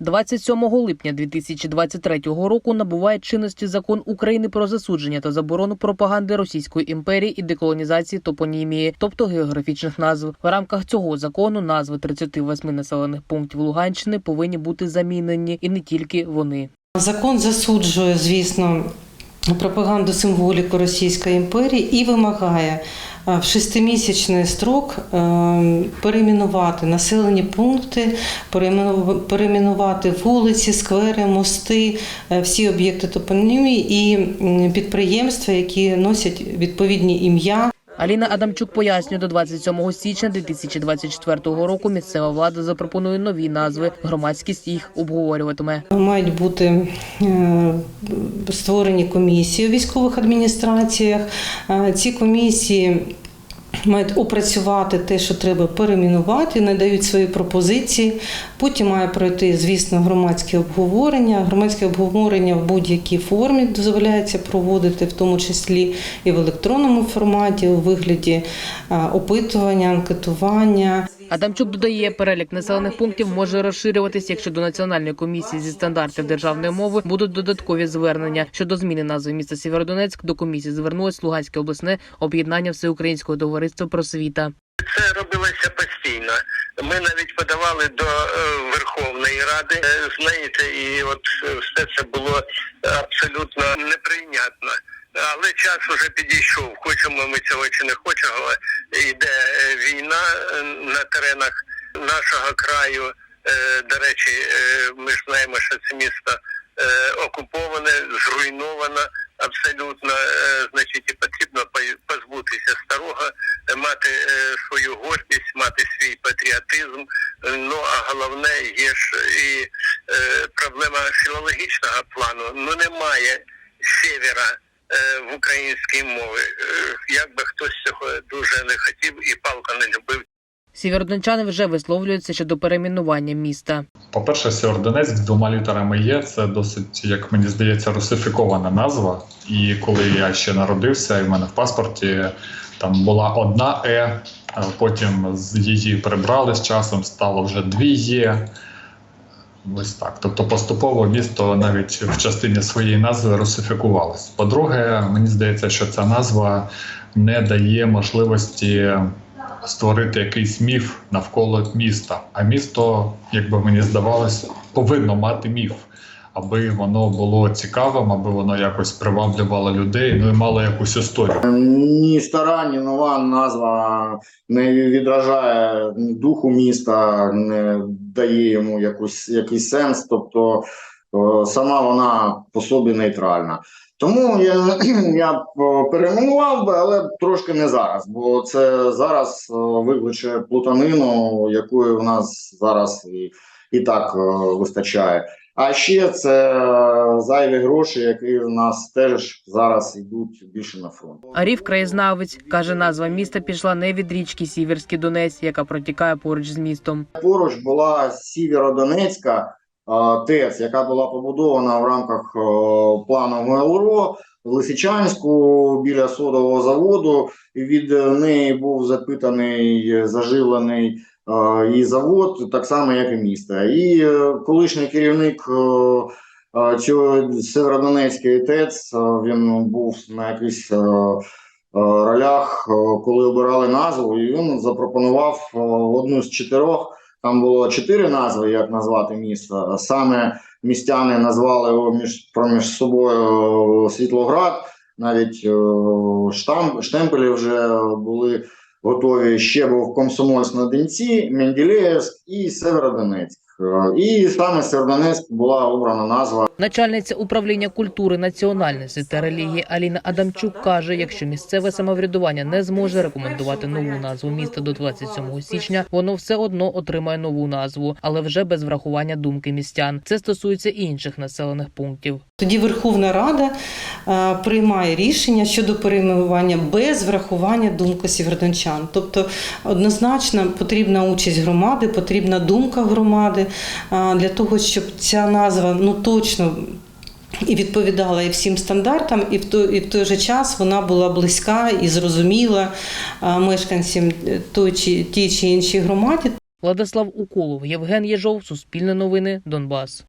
27 липня 2023 року набуває чинності закон України про засудження та заборону пропаганди Російської імперії і деколонізації топонімії, тобто географічних назв. В рамках цього закону назви 38 населених пунктів Луганщини повинні бути замінені, і не тільки вони. Закон засуджує, звісно, пропаганду символіку Російської імперії і вимагає е, в шестимісячний строк е, перейменувати населені пункти, переймену- перейменувати вулиці, сквери, мости, е, всі об'єкти топонімії і підприємства, які носять відповідні ім'я. Аліна Адамчук пояснює, до 27 січня 2024 року місцева влада запропонує нові назви. Громадськість їх обговорюватиме. Мають бути е, створені комісії у військових адміністраціях. Е, Ці комісії мають опрацювати те, що треба перемінувати, надають свої пропозиції. Потім має пройти, звісно, громадське обговорення. Громадське обговорення в будь-якій формі дозволяється проводити, в тому числі і в електронному форматі, у вигляді опитування, анкетування. Адамчук додає, перелік населених пунктів може розширюватись, якщо до національної комісії зі стандартів державної мови будуть додаткові звернення щодо зміни назви міста Сєвєродонецьк. До комісії звернулось Луганське обласне об'єднання Всеукраїнського товариства просвіта. Це робилося постійно. Ми навіть подавали до е, Верховної Ради. Е, Знаєте, і от все це було абсолютно неприйнятно. Але час вже підійшов. Хочемо ми цього чи не хочемо. Йде е, війна е, на теренах нашого краю. Е, До речі, ми ж знаємо, що це місто окуповане, зруйновано абсолютно. Значить, і потрібно по- позбутися старого, мати свою гордість, мати свій патріотизм. Ну а головне є ж і проблема філологічного плану. Ну немає севера в українській мові. Е, Як би хтось цього дуже не хотів і палко не любив. Сєвєродончани вже висловлюються щодо перейменування міста. По-перше, Сєвєродонецьк з двома літерами є. Це досить, як мені здається, русифікована назва. І коли я ще народився, і в мене в паспорті там була одна Е, а потім з її прибрали з часом, стало вже дві Є. Ось так. Тобто поступово місто навіть в частині своєї назви русифікувалось. По-друге, мені здається, що ця назва не дає можливості створити якийсь міф навколо міста. А місто, як би мені здавалось, повинно мати міф, аби воно було цікавим, аби воно якось приваблювало людей, ну і мало якусь історію. Ні стара, ні нова назва не відражає духу міста, не дає йому якусь, якийсь сенс. Тобто сама вона по собі нейтральна. Тому я, я перейменував би, але трошки не зараз, бо це зараз викличе плутанину, якої в нас зараз і, і так вистачає. А ще це е, зайві гроші, які в нас теж зараз йдуть більше на фронт. Арів краєзнавець каже, назва міста пішла не від річки Сіверський Донець, яка протікає поруч з містом. Поруч була Сіверодонецька е, ТЕЦ, яка була побудована в рамках е, плану МЛРО Лисичанську біля содового заводу. Від неї був запитаний заживлений і завод, так само як і місто. І е, колишній керівник. е, Цього Северодонецької ТЕЦ він був на якихось е, ролях, коли обирали назву, і він запропонував одну з чотирьох. Там було чотири назви, як назвати місто. Саме містяни назвали його між проміж собою Світлоград. Навіть е, штам, штемпелі вже були готові. Ще був Комсомольськ на Донці, Менділеєвськ і Северодонецьк. Е, І саме Северодонецьк була обрана назва. Начальниця управління культури, національності та релігії Аліна Адамчук каже, якщо місцеве самоврядування не зможе рекомендувати нову назву міста до 27 січня, воно все одно отримає нову назву, але вже без врахування думки містян. Це стосується і інших населених пунктів. Тоді Верховна Рада е, приймає рішення щодо перейменування без врахування думки сєвєродончан. Тобто однозначно потрібна участь громади, потрібна думка громади е, для того, щоб ця назва ну точно. І відповідала і всім стандартам, і в той, і в той же час вона була близька і зрозуміла мешканцям той чи тій чи іншій громаді. Владислав Уколов, Євген Єжов, Суспільне новини, Донбас.